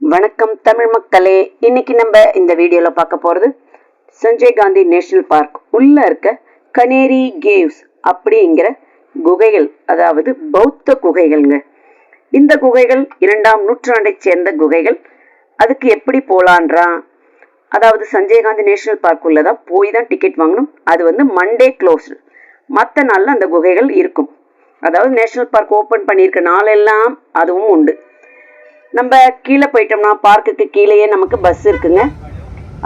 வணக்கம் தமிழ் மக்களே. இன்னைக்கு நம்ம இந்த வீடியோல பார்க்க போறது சஞ்சய் காந்தி நேஷனல் பார்க். உள்ள இருக்க கனேரி கேவ்ஸ் அப்படிங்கிற குகைகள் அதாவது பௌத்த குகைகள்ங்க. இந்த குகைகள் இரண்டாம் நூற்றாண்டை சேர்ந்த குகைகள். அதுக்கு எப்படி போலான்றான்? அதாவது சஞ்சய் காந்தி நேஷனல் பார்க் உள்ளதான் போய் தான் டிக்கெட் வாங்கணும். அது வந்து மண்டே க்ளோஸ்டு மற்ற நாளில் அந்த குகைகள் இருக்கும். அதாவது நேஷனல் பார்க் ஓப்பன் பண்ணியிருக்க நாளெல்லாம் அதுவும் உண்டு. நம்ம கீழே போயிட்டோம்னா பார்க்குக்கு கீழேயே நமக்கு பஸ் இருக்குங்க.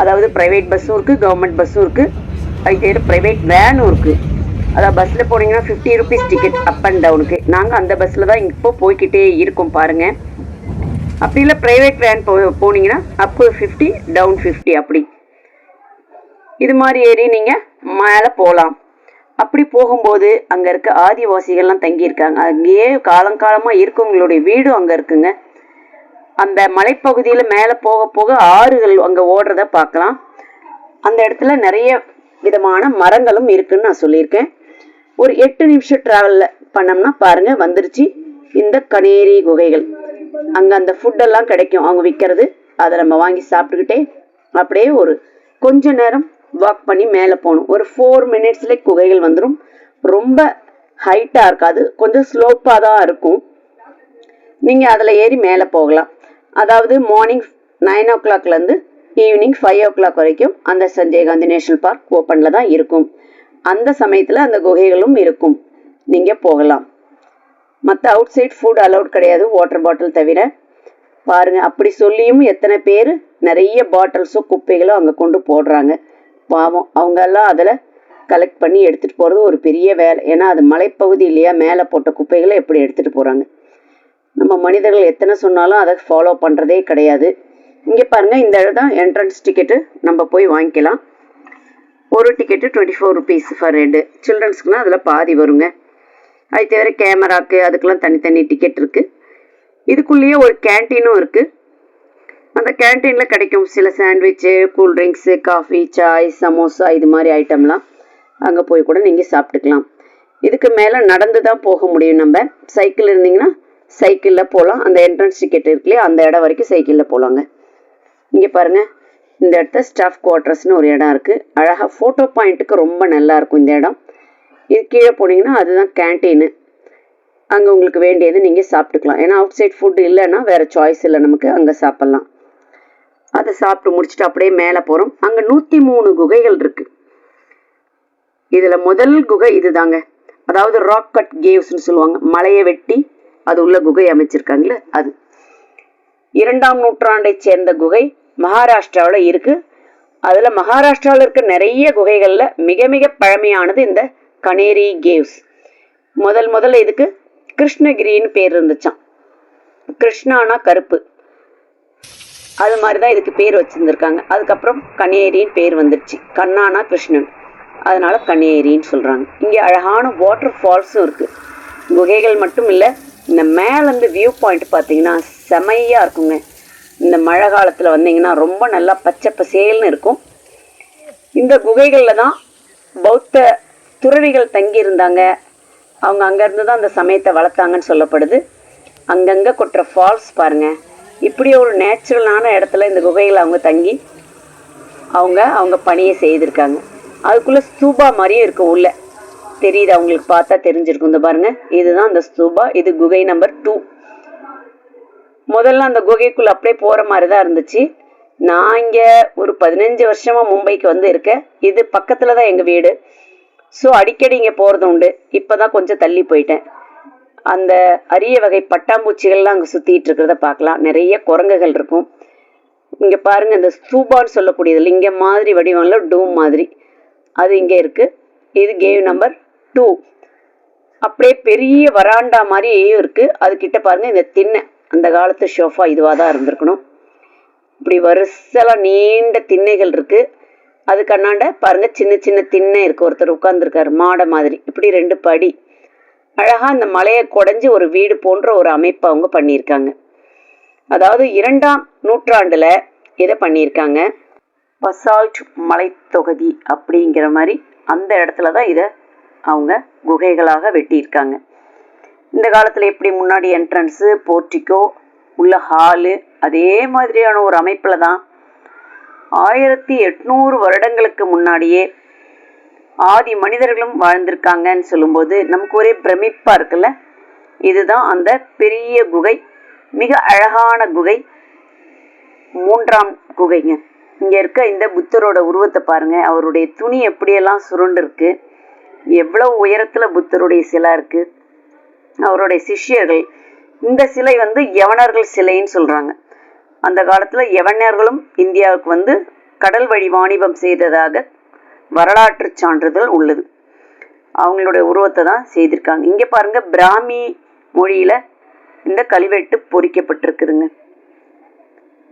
அதாவது ப்ரைவேட் பஸ்ஸும் இருக்குது கவர்மெண்ட் பஸ்ஸும் இருக்குது அது தவிர ப்ரைவேட் வேனும் இருக்குது அதாவது பஸ்ஸில் போனீங்கன்னா fifty rupees ticket up and டவுனுக்கு நாங்கள் அந்த பஸ்ஸில் தான் இப்போ போய்க்கிட்டே இருக்கோம் பாருங்கள் அப்படி இல்லை ப்ரைவேட் வேன் போ போனீங்கன்னா அப்பு ஃபிஃப்டி டவுன் ஃபிஃப்டி அப்படி. இது மாதிரி ஏறி நீங்கள் மேலே போகலாம் அப்படி போகும்போது அங்கே இருக்க ஆதிவாசிகள்லாம் தங்கியிருக்காங்க. அங்கேயே காலங்காலமாக இருக்கவங்களுடைய வீடும் அங்கே இருக்குங்க. அந்த மலைப்பகுதியில் மேலே போக போக ஆறுகள் அங்கே ஓடுறத பார்க்கலாம். அந்த இடத்துல நிறைய விதமான மரங்களும் இருக்குன்னு நான் சொல்லியிருக்கேன். ஒரு எட்டு நிமிஷம் ட்ராவலில் பண்ணோம்னா பாருங்கள் வந்துருச்சு. இந்த கனேரி குகைகள். அங்கே அந்த ஃபுட்டெல்லாம் கிடைக்கும். அவங்க விற்கிறது அதை நம்ம வாங்கி சாப்பிட்டுக்கிட்டே அப்படியே ஒரு கொஞ்ச நேரம் வாக் பண்ணி மேலே போகணும். ஒரு ஃபோர் மினிட்ஸில் குகைகள் வந்துடும் ரொம்ப ஹைட்டாக இருக்காது. கொஞ்சம் ஸ்லோப்பாக தான் இருக்கும். நீங்கள் அதில் ஏறி மேலே போகலாம். அதாவது மார்னிங் நைன் ஓ கிளாக்லேருந்து ஈவினிங் ஃபைவ் ஓ கிளாக் வரைக்கும் அந்த சஞ்சய் காந்தி நேஷனல் பார்க் ஓப்பனில் தான் இருக்கும். அந்த சமயத்தில் அந்த குகைகளும் இருக்கும். நீங்கள் போகலாம். மற்ற அவுட் சைட் ஃபுட் அலவுட் கிடையாது வாட்டர் பாட்டில் தவிர. பாருங்க அப்படி சொல்லியும் எத்தனை பேர் நிறைய பாட்டில்ஸும் குப்பைகளும் அங்கே கொண்டு போடுறாங்க. பாவம் அவங்கெல்லாம் அதில் கலெக்ட் பண்ணி எடுத்துகிட்டு போகிறது ஒரு பெரிய வேலை. ஏன்னா அது மலைப்பகுதி இல்லையா? மேலே போட்ட குப்பைகளை எப்படி எடுத்துகிட்டு போகிறாங்க நம்ம மனிதர்கள் எத்தனை சொன்னாலும் அதை ஃபாலோ பண்ணுறதே கிடையாது. இங்கே பாருங்கள் இந்த இடம் தான் என்ட்ரன்ஸ் டிக்கெட்டு நம்ம போய் வாங்கிக்கலாம். ஒரு ticket twenty four rupees for ரெண்டு. சில்ட்ரன்ஸ்க்குனா அதில் பாதி வருங்க. அது தவிர கேமராக்கு அதுக்கெல்லாம் தனித்தனி டிக்கெட் இருக்குது இதுக்குள்ளேயே ஒரு கேன்டீனும் இருக்குது அந்த கேன்டீனில் கிடைக்கும் சில sandwich cool drinks coffee chai samosa இது மாதிரி ஐட்டம்லாம் அங்கே போய் கூட நீங்கள் சாப்பிட்டுக்கலாம். இதுக்கு மேலே நடந்து தான் போக முடியும் நம்ம. சைக்கிள் இருந்தீங்கன்னா சைக்கிளில் போகலாம் அந்த என்ட்ரன்ஸ் டிக்கெட் இருக்குல்லையே அந்த இடம் வரைக்கும் சைக்கிளில் போகலாங்க இங்கே பாருங்கள் இந்த இடத்த ஸ்டாஃப் குவார்ட்டர்ஸ்னு ஒரு இடம் இருக்குது அழகாக ஃபோட்டோ பாயிண்ட்டுக்கு ரொம்ப நல்லா இருக்கும் இந்த இடம். இது கீழே போனீங்கன்னா அதுதான் கேன்டீனு அங்கே உங்களுக்கு வேண்டியது நீங்கள் சாப்பிட்டுக்கலாம். ஏன்னா அவுட் சைட் ஃபுட்டு இல்லைன்னா வேறு சாய்ஸ் இல்லை நமக்கு. அங்கே சாப்பிட்லாம். அதை சாப்பிட்டு முடிச்சுட்டு அப்படியே மேலே போகிறோம் அங்கே நூற்றி மூணு குகைகள் இருக்குது இதில் முதல் குகை இதுதாங்க. அதாவது ராக் கட் கேவ்ஸ்னு சொல்லுவாங்க. மலையை வெட்டி அது உள்ள குகை அமைச்சிருக்காங்களே அது. இரண்டாம் நூற்றாண்டை சேர்ந்த குகை மகாராஷ்டிராவில் இருக்கு. அதில் மகாராஷ்டிராவில் இருக்க நிறைய குகைகளில் மிக மிக பழமையானது இந்த கனேரி கேவ்ஸ். முதல் முதல்ல இதுக்கு கிருஷ்ணகிரின்னு பேர் இருந்துச்சான் கிருஷ்ணானா கருப்பு. அது மாதிரி தான் இதுக்கு பேர் வச்சுருந்துருக்காங்க. அதுக்கப்புறம் கனேரின்னு பேர் வந்துருச்சு. கண்ணானா கிருஷ்ணன். அதனால கனேரின்னு சொல்கிறாங்க இங்கே அழகான வாட்டர் ஃபால்ஸும் இருக்குது குகைகள் மட்டும் இல்லை இந்த மேலேருந்து வியூ பாயிண்ட் பார்த்தீங்கன்னா செமையாக இருக்குங்க. இந்த மழை காலத்தில் வந்தீங்கன்னா ரொம்ப நல்லா பச்சை பசேல்னு இருக்கும். இந்த குகைகளில் தான் பௌத்த துறவிகள் தங்கியிருந்தாங்க. அவங்க அங்கேருந்து தான் அந்த சமயத்தை வளர்த்தாங்கன்னு சொல்லப்படுது. அங்கங்கே கொட்டுற ஃபால்ஸ் பாருங்கள் இப்படி ஒரு நேச்சுரலான இடத்துல இந்த குகையில் அவங்க தங்கி அவங்க அவங்க பணியை செய்திருக்காங்க. அதுக்குள்ளே ஸ்தூபா மாதிரியும் இருக்கும் உள்ளே. தெரியுது அவங்களுக்கு பார்த்தா தெரிஞ்சிருக்கும். இந்த பாருங்க இதுதான் அந்த ஸ்தூபா இது குகை நம்பர் டூ முதல்ல அந்த குகைக்குள்ள அப்படியே போகிற மாதிரி தான் இருந்துச்சு. நான் இங்கே ஒரு பதினஞ்சு வருஷமாக மும்பைக்கு வந்து இருக்கேன். இது பக்கத்தில் தான் எங்கள் வீடு. ஸோ அடிக்கடி இங்கே போகிறது உண்டு. இப்போ தான் கொஞ்சம் தள்ளி போயிட்டேன். அந்த அரிய வகை பட்டாம்பூச்சிகள்லாம் அங்கே சுற்றிட்டு இருக்கிறத பார்க்கலாம். நிறைய குரங்குகள் இருக்கும். இங்கே பாருங்கள் இந்த ஸ்தூபான்னு சொல்லக்கூடியது லிங்கம் மாதிரி வடிவம்ல டூம் மாதிரி. அது இங்கே இருக்குது இது கேவ் நம்பர் டூ அப்படியே பெரிய வராண்டா மாதிரியும் இருக்குது அதுக்கிட்ட பாருங்கள் இந்த திண்ணை அந்த காலத்து ஷோஃபா இதுவாக தான் இருந்திருக்கணும். இப்படி வரிசலாம் நீண்ட திண்ணைகள் இருக்குது அதுக்கு அண்ணாண்ட பாருங்கள் சின்ன சின்ன திண்ணை இருக்குது ஒருத்தர் உட்காந்துருக்காரு மாடை மாதிரி. இப்படி ரெண்டு படி. அழகாக இந்த மலையை குடஞ்சி ஒரு வீடு போன்ற ஒரு அமைப்பு அவங்க பண்ணியிருக்காங்க. அதாவது இரண்டாம் நூற்றாண்டில் இதை பண்ணியிருக்காங்க. பசால்ட் மலைத்தொகுதி அப்படிங்கிற மாதிரி அந்த இடத்துல தான் இதை அவங்க குகைகளாக வெட்டியிருக்காங்க. இந்த காலத்தில் எப்படி முன்னாடி என்ட்ரன்ஸு போர்ட்டிக்கோ உள்ள ஹாலு அதே மாதிரியான ஒரு அமைப்பில் தான் ஆயிரத்தி எட்நூறு வருடங்களுக்கு முன்னாடியே ஆதி மனிதர்களும் வாழ்ந்திருக்காங்கன்னு சொல்லும்போது நமக்கு ஒரே பிரமிப்பாக இருக்குல்ல? இதுதான் அந்த பெரிய குகை மிக அழகான குகை மூன்றாம் குகைங்க. இங்கே இருக்க இந்த புத்தரோட உருவத்தை பாருங்கள் அவருடைய துணி எப்படியெல்லாம் சுருண்டு இருக்குது எவ்வளவு உயரத்தில் புத்தருடைய சிலை இருக்கு? அவருடைய சிஷ்யர்கள் இந்த சிலை வந்து யவனர்கள் சிலைன்னு சொல்றாங்க. அந்த காலத்தில் யவனர்களும் இந்தியாவுக்கு வந்து கடல் வழி வாணிபம் செய்ததாக வரலாற்று சான்றிதழ் உள்ளது. அவங்களுடைய உருவத்தை தான் செய்திருக்காங்க. இங்கே பாருங்க பிராமி மொழியில இந்த கல்வெட்டு பொறிக்கப்பட்டிருக்குதுங்க.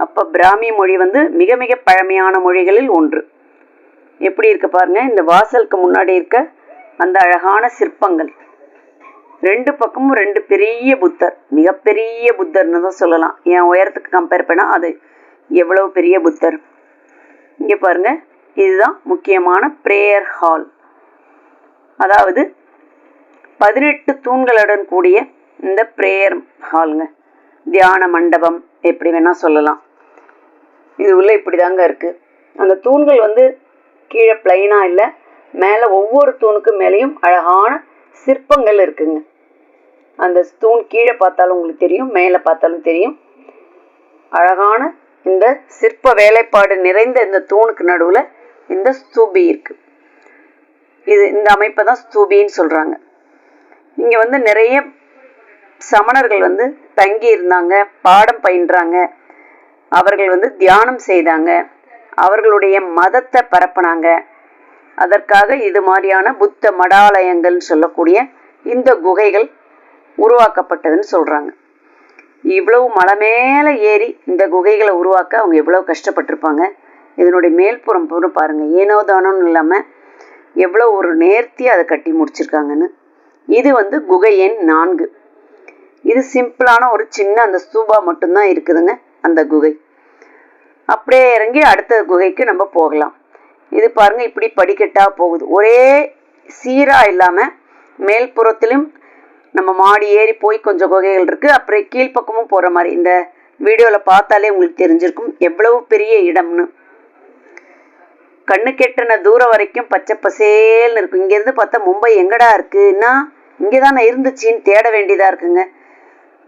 அப்போ பிராமி மொழி வந்து மிக மிக பழமையான மொழிகளில் ஒன்று. எப்படி இருக்கு பாருங்க இந்த வாசலுக்கு முன்னாடி இருக்க அந்த அழகான சிற்பங்கள். ரெண்டு பக்கமும் ரெண்டு பெரிய புத்தர் மிகப்பெரிய புத்தர்னு தான் சொல்லலாம். என் உயரத்துக்கு கம்பேர் பண்ணால் அது எவ்வளவு பெரிய புத்தர்? இங்கே பாருங்க இதுதான் முக்கியமான ப்ரேயர் ஹால் அதாவது பதினெட்டு தூண்களுடன் கூடிய இந்த ப்ரேயர் ஹாலுங்க தியான மண்டபம் எப்படி வேணால் சொல்லலாம். இது உள்ள இப்படி தாங்க இருக்குது அந்த தூண்கள் வந்து கீழே பிளைனாக இல்லை மேலே ஒவ்வொரு தூணுக்கு மேலேயும் அழகான சிற்பங்கள் இருக்குங்க. அந்த தூண் கீழே பார்த்தாலும் உங்களுக்கு தெரியும் மேலே பார்த்தாலும் தெரியும். அழகான இந்த சிற்ப வேலைப்பாடு நிறைந்த இந்த தூணுக்கு நடுவில் இந்த ஸ்தூபி இருக்கு. இது இந்த அமைப்பை தான் ஸ்தூபின்னு சொல்கிறாங்க இங்கே வந்து நிறைய சமணர்கள் வந்து தங்கி இருந்தாங்க பாடம் பயின்றாங்க. அவர்கள் வந்து தியானம் செய்தாங்க. அவர்களுடைய மதத்தை பரப்புனாங்க. அதற்காக இது மாதிரியான புத்த மடாலயங்கள்னு சொல்லக்கூடிய இந்த குகைகள் உருவாக்கப்பட்டதுன்னு சொல்கிறாங்க இவ்வளவு மலை மேலே ஏறி இந்த குகைகளை உருவாக்க அவங்க எவ்வளோ கஷ்டப்பட்டிருப்பாங்க. இதனுடைய மேல்புறம் பூரா பாருங்கள் ஏனோ தானோன்னு இல்லாமல் எவ்வளோ ஒரு நேர்த்தியாக அதை கட்டி முடிச்சிருக்காங்கன்னு. இது வந்து குகை எண் நான்கு. இது சிம்பிளான ஒரு சின்ன அந்த ஸ்தூபா மட்டும்தான் இருக்குதுங்க அந்த குகை. அப்படியே இறங்கி அடுத்த குகைக்கு நம்ம போகலாம். இது பாருங்க இப்படி படிக்கட்டாக போகுது. ஒரே சீராக இல்லாமல் மேல்புறத்திலும் நம்ம மாடி ஏறி போய் கொஞ்சம் குகைகள் இருக்குது அப்புறம் கீழ்ப்பக்கமும் போகிற மாதிரி. இந்த வீடியோவில் பார்த்தாலே உங்களுக்கு தெரிஞ்சிருக்கும் எவ்வளவு பெரிய இடம்னு. கண்ணு கெட்டின தூரம் வரைக்கும் பச்சை பசேல்னு இருக்கும். இங்கேருந்து பார்த்தா மும்பை எங்கடா இருக்குன்னா இங்கே தானே இருந்துச்சின்னு தேட வேண்டியதாக இருக்குங்க.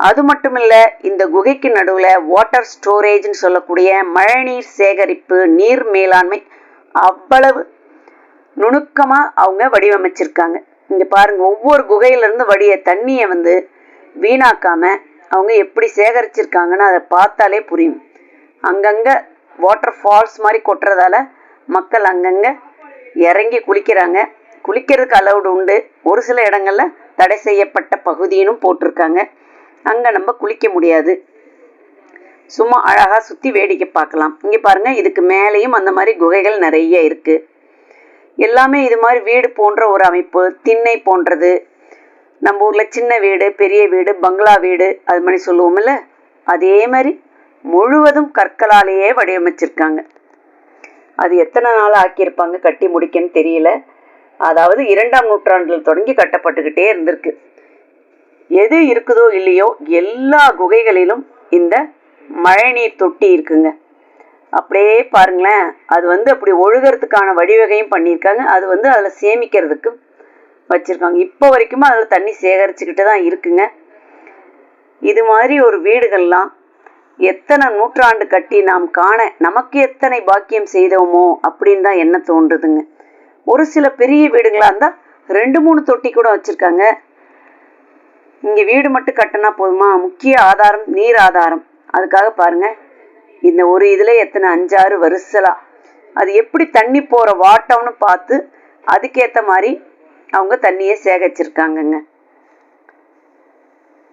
அது மட்டும் இல்லை இந்த குகைக்கு நடுவில் வாட்டர் ஸ்டோரேஜ்னு சொல்லக்கூடிய மழைநீர் சேகரிப்பு நீர் மேலாண்மை அவ்வளவு நுணுக்கமாக அவங்க வடிவமைச்சிருக்காங்க. இங்கே பாருங்கள் ஒவ்வொரு குகையிலேருந்து வடிய தண்ணியை வந்து வீணாக்காமல் அவங்க எப்படி சேகரிச்சிருக்காங்கன்னு அதை பார்த்தாலே புரியும். அங்கங்கே வாட்டர் ஃபால்ஸ் மாதிரி கொட்டுறதால மக்கள் அங்கங்கே இறங்கி குளிக்கிறாங்க. குளிக்கிறதுக்கு அளவுடு உண்டு. ஒரு சில இடங்கள்ல தடை செய்யப்பட்ட பகுதியினும் போட்டிருக்காங்க. அங்கே நம்ம குளிக்க முடியாது. சும்மா அழகாக சுற்றி வேடிக்கை பார்க்கலாம். இங்கே பாருங்க இதுக்கு மேலேயும் அந்த மாதிரி குகைகள் நிறைய இருக்கு. எல்லாமே இது மாதிரி வீடு போன்ற ஒரு அமைப்பு திண்ணை போன்றது. நம்ம ஊரில் சின்ன வீடு பெரிய வீடு பங்களா வீடு அது மாதிரி சொல்லுவோம்ல. அதே மாதிரி முழுவதும் கற்களாலேயே வடிவமைச்சிருக்காங்க. அது எத்தனை நாள் ஆக்கியிருப்பாங்க கட்டி முடிக்கன்னு தெரியல. அதாவது இரண்டாம் நூற்றாண்டில் தொடங்கி கட்டப்பட்டுக்கிட்டே இருந்திருக்கு. எது இருக்குதோ இல்லையோ எல்லா குகைகளிலும் இந்த மழைநீர் தொட்டி இருக்குங்க. அப்படியே பாருங்களேன் அது வந்து அப்படி ஒழுகிறதுக்கான வழிவகையும் பண்ணியிருக்காங்க. அது வந்து அதில் சேமிக்கிறதுக்கு வச்சுருக்காங்க. இப்போ வரைக்குமே அதில் தண்ணி சேகரிச்சுக்கிட்டு தான் இருக்குங்க. இது மாதிரி ஒரு வீடுகள்லாம் எத்தனை நூற்றாண்டு கட்டி நாம் காண நமக்கு எத்தனை பாக்கியம் செய்தோமோ அப்படின்னு தான் என்ன தோன்றுதுங்க. ஒரு சில பெரிய வீடுகளாக இருந்தால் ரெண்டு மூணு தொட்டி கூட வச்சுருக்காங்க. இங்கே வீடு மட்டும் கட்டினா போதுமா? முக்கிய ஆதாரம் நீர் ஆதாரம். அதுக்காக பாருங்க. இந்த ஒரு இதில் எத்தனை அஞ்சாறு வருசலாம் அது எப்படி தண்ணி போகிற வாட்டம்னு பார்த்து அதுக்கேற்ற மாதிரி அவங்க தண்ணியை சேகரிச்சிருக்காங்கங்க.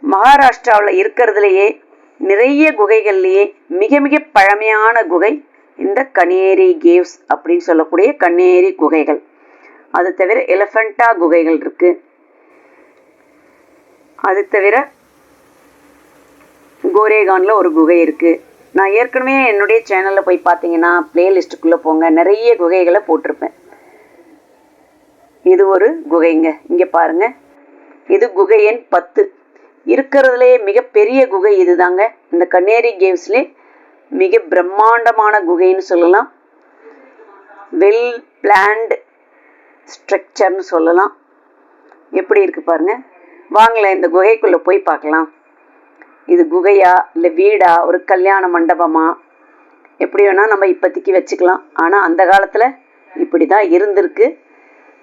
மகாராஷ்டிராவில் இருக்கிறதுலையே நிறைய குகைகள்லேயே மிக மிக பழமையான குகை இந்த கனேரி கேவ்ஸ் அப்படின்னு சொல்லக்கூடிய கண்ணேரி குகைகள். அது தவிர எலஃபண்டா குகைகள் இருக்குது அது தவிர கோரேகானில் ஒரு குகை இருக்குது நான் ஏற்கனவே என்னுடைய சேனலில் போய் பார்த்தீங்கன்னா பிளேலிஸ்ட்டுக்குள்ளே போங்க. நிறைய குகைகளை போட்டிருப்பேன். இது ஒரு குகைங்க. இங்கே பாருங்க. இது குகை எண் பத்து. இருக்கிறதுலே மிகப்பெரிய குகை இதுதாங்க. இந்த கண்ணேரி கேவ்ஸ்லே மிக பிரம்மாண்டமான குகைன்னு சொல்லலாம். வெல் பிளான்டு ஸ்ட்ரக்சர்னு சொல்லலாம். எப்படி இருக்கு பாருங்க. வாங்களேன் இந்த குகைக்குள்ளே போய் பார்க்கலாம். இது குகையா இல்லை வீடா? ஒரு கல்யாண மண்டபமா? எப்படி வேணா நம்ம இப்போதைக்கு வச்சுக்கலாம். ஆனால் அந்த காலத்தில் இப்படி தான் இருந்திருக்கு.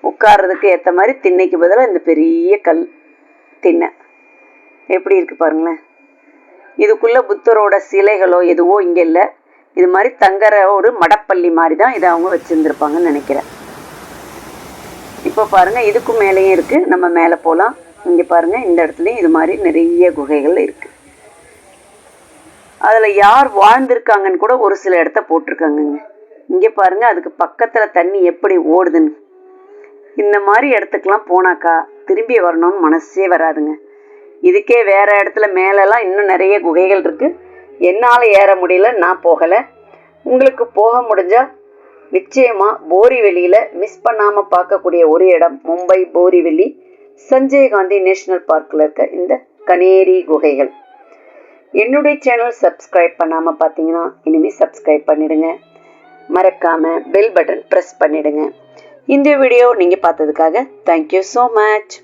உட்கார்றதுக்கு ஏற்ற மாதிரி திண்ணைக்கு பதிலாக இந்த பெரிய கல் திண்ணை. எப்படி இருக்கு பாருங்களேன். இதுக்குள்ளே புத்தரோட சிலைகளோ எதுவோ இங்கே இல்லை. இது மாதிரி தங்குற ஒரு மடப்பள்ளி மாதிரி தான் இதை அவங்க வச்சுருந்துருப்பாங்கன்னு நினைக்கிறேன். இப்போ பாருங்கள் இதுக்கும் மேலேயும் இருக்குது நம்ம மேலே போகலாம் இங்கே பாருங்கள் இந்த இடத்துலையும் இது மாதிரி நிறைய குகைகள் இருக்குது அதில் யார் வாழ்ந்திருக்காங்கன்னு கூட ஒரு சில இடத்த போட்டிருக்காங்கங்க. இங்கே பாருங்கள் அதுக்கு பக்கத்தில் தண்ணி எப்படி ஓடுதுன்னு. இந்த மாதிரி இடத்துக்கெலாம் போனாக்கா திரும்பி வரணும்னு மனசே வராதுங்க. இதுக்கே வேற இடத்துல மேலெல்லாம் இன்னும் நிறைய குகைகள் இருக்குது என்னால் ஏற முடியல நான் போகலை. உங்களுக்கு போக முடிஞ்சா நிச்சயமாக போரிவெளியில் மிஸ் பண்ணாமல் பார்க்கக்கூடிய ஒரு இடம் மும்பை போரிவெளி சஞ்சய் காந்தி நேஷனல் பார்க்கில் இருக்க இந்த கனேரி குகைகள். என்னுடைய சேனல் சப்ஸ்கிரைப் பண்ணாம பார்த்தீங்கன்னா இனிமேல் சப்ஸ்கிரைப் பண்ணிடுங்க. மறக்காம பெல் பட்டன் ப்ரெஸ் பண்ணிடுங்க. இந்த வீடியோ நீங்க பார்த்ததுக்காக தேங்க்யூ ஸோ மச்